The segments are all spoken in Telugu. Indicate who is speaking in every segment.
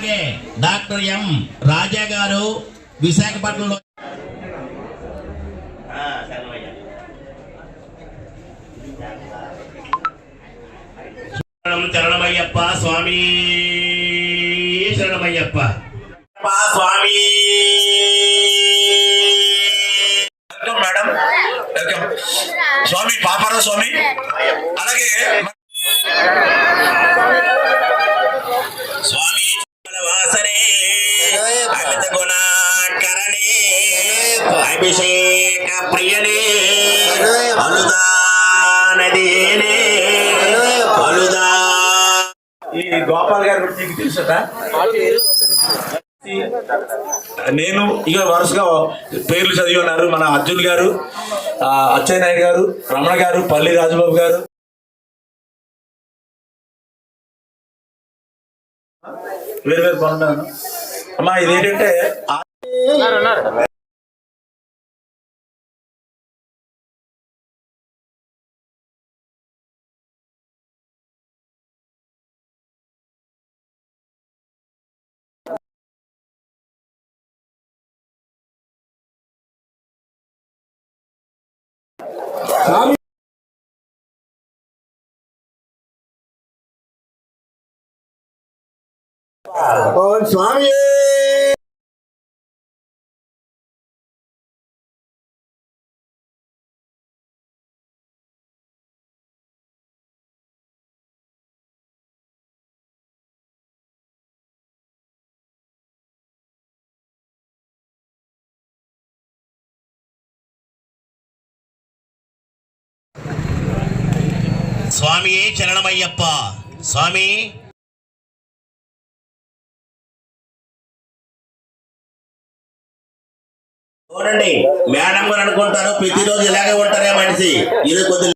Speaker 1: అలాగే డాక్టర్ ఎం రాజా గారు విశాఖపట్నంలో చరణమయ్యప్ప స్వామి శరణమయ్యప్ప స్వామి.
Speaker 2: Welcome madam. వెల్కమ్. స్వామి పాపారా స్వామి. అలాగే
Speaker 1: అనుదానదేనే అనుదా
Speaker 2: ఈ గోపాల్ గారి గురించి నీకు తెలుసట నేను ఇక వరుసగా పేర్లు చదివి ఉన్నారు మన అర్జున్ గారు ఆ, అచ్చయ్య నాయుడు గారు రమణ గారు పల్లి రాజబాబు గారు. వేరు వేరు పనున్నాను అమ్మా ఇదేంటంటే ఆ-
Speaker 3: ఓం స్వామి
Speaker 1: స్వామి చరణమయ్యప్ప. స్వామి. చూడండి మేడం గారు అనుకుంటారు ప్రతిరోజు ఇలాగే ఉంటారే మనిషి. ఇది కొద్ది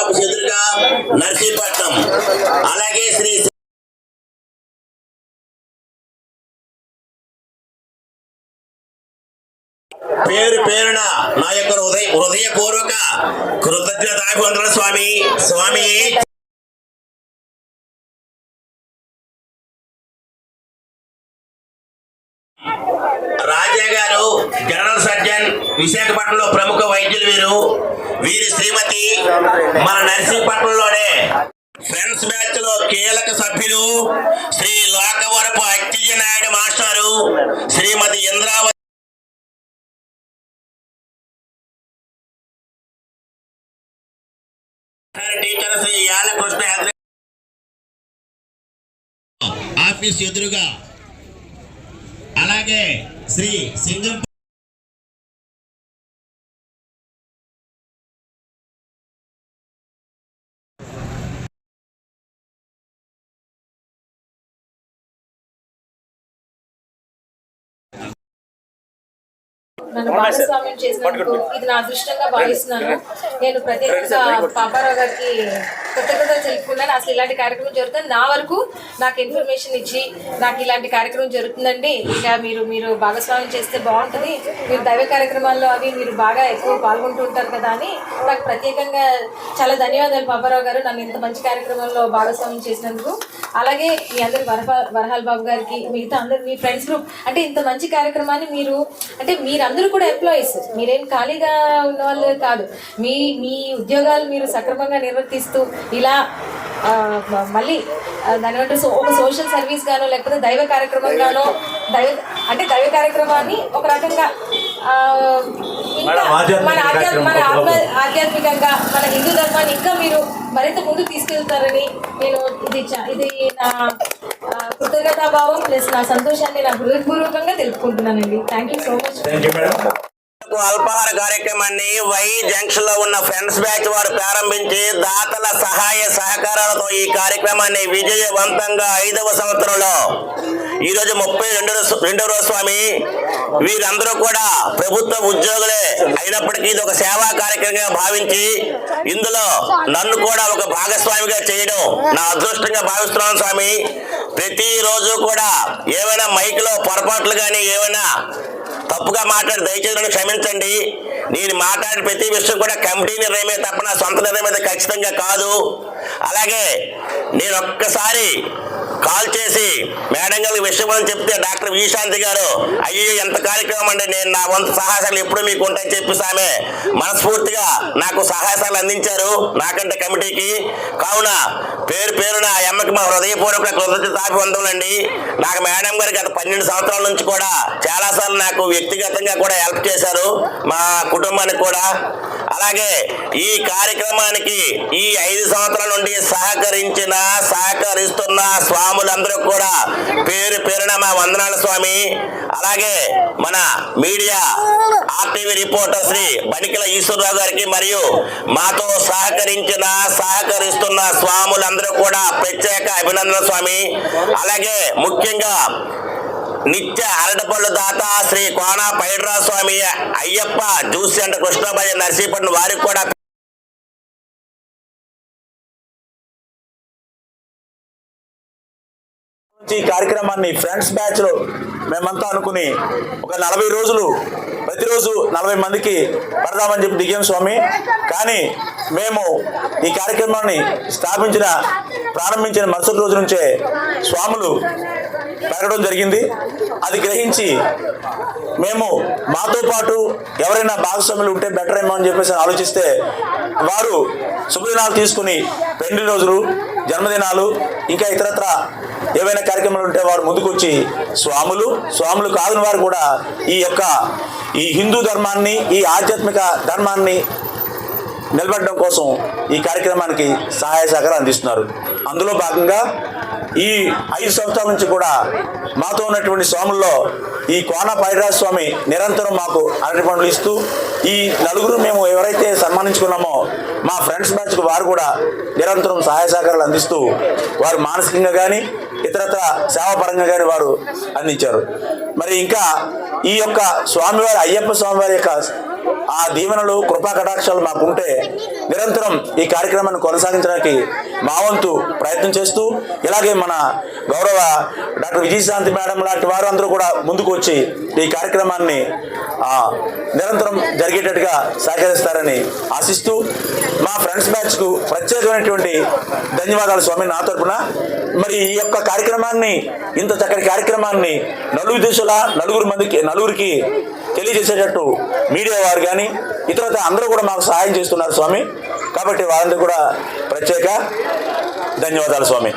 Speaker 1: ఆఫీస్ ఎదురుగా నర్సీపట్నం. అలాగే శ్రీ పేరు పేరున నా యొక్క హృదయ హృదయపూర్వక కృతజ్ఞతాభివందన స్వామి. స్వామి. రాజా గారు జనరల్ సర్జన్ విశాఖపట్నంలో ప్రముఖ వైద్యులు వీరు. వీరి శ్రీమతి మన నర్సింగ్పట్నంలోనే ఫ్రెండ్స్ బ్యాచ్లో కీలక సభ్యులు శ్రీ లోకవరపు అత్యజ నాయుడు మాస్టారు శ్రీమతి ఇంద్రావతి టీచర్ శ్రీ యాలకృష్ణ ఆఫీస్ ఎదురుగా అలాగే శ్రీ సింగం
Speaker 4: నన్ను భాగస్వామ్యం చేసినందుకు ఇది నా అదృష్టంగా భావిస్తున్నాను. నేను ప్రత్యేకంగా పాపారావు గారికి కృతజ్ఞతలు తెలుపుకున్నాను అసలు ఇలాంటి కార్యక్రమం జరుగుతుంది. నా వరకు నాకు ఇన్ఫర్మేషన్ ఇచ్చి నాకు ఇలాంటి కార్యక్రమం జరుగుతుందండి. ఇంకా మీరు మీరు భాగస్వామ్యం చేస్తే బాగుంటుంది. మీరు దైవ కార్యక్రమాల్లో అవి మీరు బాగా ఎక్కువ పాల్గొంటూ ఉంటారు కదా అని నాకు ప్రత్యేకంగా చాలా ధన్యవాదాలు బాబారావు గారు. నన్ను ఇంత మంచి కార్యక్రమంలో భాగస్వామ్యం చేసినందుకు. అలాగే మీ అందరు వరహ వరహాల్ బాబు గారికి మిగతా అందరు మీ ఫ్రెండ్స్ గ్రూప్ అంటే ఇంత మంచి కార్యక్రమాన్ని మీరు అంటే మీరందరూ కూడా ఎంప్లాయీస్ మీరేం ఖాళీగా ఉన్న వాళ్ళు కాదు. మీ మీ ఉద్యోగాలు మీరు సక్రమంగా నిర్వర్తిస్తూ ఇలా మళ్ళీ దాని సో- ఒక సోషల్ సర్వీస్ గానో లేకపోతే దైవ కార్యక్రమం గానో దైవ అంటే దైవ కార్యక్రమాన్ని ఒక రకంగా ఇంకా మన ఆధ్యాత్మ మన ఆత్మ ఆధ్యాత్మికంగా మన హిందూ ధర్మాన్ని ఇంకా మీరు మరింత ముందు తీసుకెళ్తారని నేను ఇది ఇది నా కృతజ్ఞతాభావం ప్లస్ నా సంతోషాన్ని నా హృదయపూర్వకంగా తెలుపుకుంటున్నానండి. Thank you so much
Speaker 2: thank
Speaker 1: అల్పాహార కార్యక్రమాన్ని వై జంక్షన్లో ఉన్న ఫ్రెండ్స్ బ్యాచ్ వారు ప్రారంభించి దాతల సహాయ సహకారాలతో ఈ కార్యక్రమాన్ని విజయవంతంగా ఐదవ సంవత్సరంలో ఈ రోజు ముప్పై రెండు రెండవ రోజు స్వామి వీరందరూ కూడా ప్రభుత్వ ఉద్యోగులే అయినప్పటికీ ఇది ఒక సేవా కార్యక్రమంగా భావించి ఇందులో నన్ను కూడా ఒక భాగస్వామిగా చేయడం నా అదృష్టంగా భావిస్తున్నాను స్వామి. ప్రతిరోజు కూడా ఏమైనా మైక్లో పొరపాట్లు కానీ ఏమైనా తప్పుగా మాట్లాడి దయచేసి నన్ను క్షమించండి. నేను మాట్లాడే ప్రతి విషయం కూడా కమిటీ నిర్ణయమే తప్ప నా సొంత నిర్ణయం అయితే ఖచ్చితంగా కాదు. అలాగే నేను ఒక్కసారి కాల్ చేసి మేడం విషయం అని చెప్తే డాక్టర్ విశాంతి గారు అయ్యో ఎంత కార్యక్రమం అండి నేను నా వంతు సహాయాలు ఎప్పుడు మీకు ఉంటాయని చెప్పి ఆమె మనస్ఫూర్తిగా నాకు సహాయాలు అందించారు నాకంటే కమిటీకి. కావున పేరు పేరున ఆ అమ్మకి మా హృదయపూర్వక కృతజ్ఞత వందలండి నాకు మేడం గారు గత పన్నెండు సంవత్సరాల నుంచి కూడా చాలాసార్లు నాకు వ్యక్తిగతంగా కూడా హెల్ప్ చేశారు. మా కుటుంబానికి కూడా అలాగే ఈ కార్యక్రమానికి ఈ ఐదు సంవత్సరాల నుండి సహకరించిన సహకరిస్తున్న స్వాములందరూ కూడా పేరు పేరున మా వందనాల స్వామి. అలాగే మన media RTV reporter Sri Banikala Eswararao గారికి మరియు మాతో సహకరించిన సహకరిస్తున్న స్వాములందరూ కూడా ప్రత్యేక అభినందన స్వామి. అలాగే ముఖ్యంగా నిత్య అరటిపళ్ళు దాత శ్రీ కోన పైడ్రా స్వామి అయ్యప్ప జ్యూస్ సెంటర్ కృష్ణాబాయి నర్సీపట్నం వారికి కూడా
Speaker 5: ఈ కార్యక్రమాన్ని ఫ్రెండ్స్ బ్యాచ్లో మేమంతా అనుకుని ఒక నలభై రోజులు ప్రతిరోజు నలభై మందికి పడదామని చెప్పి దిగాం స్వామి. కానీ మేము ఈ కార్యక్రమాన్ని స్థాపించిన ప్రారంభించిన మరుసటి రోజు నుంచే స్వాములు పెరగడం జరిగింది. అది గ్రహించి మేము మాతో పాటు ఎవరైనా భాగస్వాములు ఉంటే బెటర్ ఏమో అని చెప్పేసి ఆలోచిస్తే వారు శుభదినాలు తీసుకుని పెళ్ళి రోజులు జన్మదినాలు ఇంకా ఇతరత్ర ఏవైనా కార్యక్రమాలు ఉంటే వారు ముందుకొచ్చి స్వాములు స్వాములు కాదని వారు కూడా ఈ యొక్క ఈ హిందూ ధర్మాన్ని ఈ ఆధ్యాత్మిక ధర్మాన్ని నిలబడడం కోసం ఈ కార్యక్రమానికి సహాయ సహకారం అందిస్తున్నారు. అందులో భాగంగా ఈ ఐదు సంవత్సరాల నుంచి కూడా మాతో ఉన్నటువంటి స్వాముల్లో ఈ కోన పైరాజ స్వామి నిరంతరం మాకు అరటి పండ్లు ఇస్తూ ఈ నలుగురు మేము ఎవరైతే సన్మానించుకున్నామో మా ఫ్రెండ్స్ మ్యాచ్కు వారు కూడా నిరంతరం సహాయ సహకారాలు అందిస్తూ వారు మానసికంగా కానీ ఇతరత్ర సేవాపరంగా కానీ వారు అందించారు. మరి ఇంకా ఈ యొక్క స్వామివారి అయ్యప్ప స్వామివారి యొక్క ఆ దీవెనలు కృపా కటాక్షాలు మాకుంటే నిరంతరం ఈ కార్యక్రమాన్ని కొనసాగించడానికి మా వంతు ప్రయత్నం చేస్తూ ఇలాగే మన గౌరవ డాక్టర్ విజయశాంతి మేడం లాంటి వారు అందరూ కూడా ముందుకు వచ్చి ఈ కార్యక్రమాన్ని నిరంతరం జరిగేటట్టుగా సహకరిస్తారని ఆశిస్తూ మా ఫ్రెండ్స్ బ్యాచ్కు ప్రత్యేకమైనటువంటి ధన్యవాదాలు స్వామి నా తరపున. మరి ఈ యొక్క కార్యక్రమాన్ని ఇంత చక్కటి కార్యక్రమాన్ని నలుగురు దేశాల నలుగురు మందికి నలుగురికి తెలియజేసేటట్టు మీడియా వారు కానీ ఇతరత అందరూ కూడా మాకు సహాయం చేస్తున్నారు స్వామి. కాబట్టి వారందరూ కూడా ప్రత్యేక ధన్యవాదాలు స్వామి.